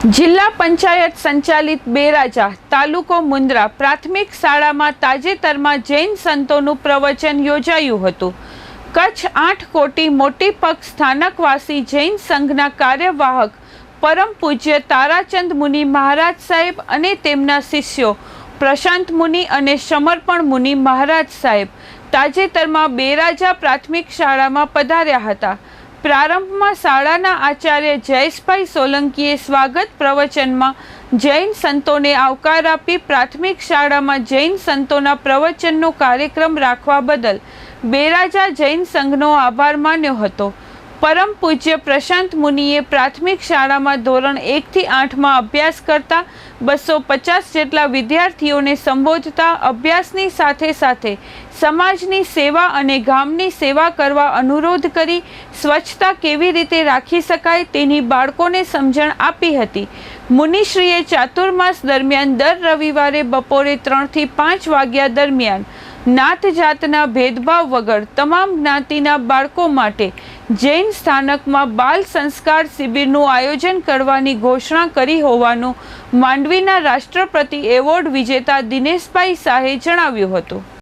જિલ્લા પંચાયત સંચાલિત બેરાજા, તાલુકો મુન્દ્રા પ્રાથમિક શાળામાં તાજેતરમાં જૈન સંતોનું પ્રવચન યોજાયું હતું. કચ્છ આઠ કોટી મોટી પગ સ્થાનકવાસી જૈન સંઘના કાર્યવાહક પરમ પૂજ્ય તારાચંદ મુનિ મહારાજ સાહેબ અને તેમના શિષ્યો પ્રશાંત મુનિ અને સમર્પણ મુનિ મહારાજ સાહેબ તાજેતરમાં બેરાજા પ્રાથમિક શાળામાં પધાર્યા હતા. પ્રારંભમાં શાળાના આચાર્ય જયેશભાઈ સોલંકીએ સ્વાગત પ્રવચનમાં જૈન સંતોને આવકાર આપી પ્રાથમિક શાળામાં જૈન સંતોના પ્રવચનનો કાર્યક્રમ રાખવા બદલ બેરાજા જૈન સંઘનો આભાર માન્યો હતો. પરમ પૂજ્ય પ્રશાંત મુનિએ પ્રાથમિક શાળામાં ધોરણ એકથી આઠમાં અભ્યાસ કરતા બસો પચાસ જેટલા વિદ્યાર્થીઓને સંબોધતા અભ્યાસની સાથે સાથે સમાજની સેવા અને ગામની સેવા કરવા અનુરોધ કરી સ્વચ્છતા કેવી રીતે રાખી શકાય તેની બાળકોને સમજણ આપી હતી. મુનિશ્રીએ ચાતુર્માસ દરમિયાન દર રવિવારે બપોરે ત્રણથી પાંચ વાગ્યા દરમિયાન નાત જાતના ભેદભાવ વગર તમામ જ્ઞાતિના બાળકો માટે જૈન સ્થાનકમાં બાલ સંસ્કાર શિબિરનું આયોજન કરવાની ઘોષણા કરી હોવાનું માંડવીના રાષ્ટ્રપતિ એવોર્ડ વિજેતા દિનેશભાઈ શાહે જણાવ્યું હતું.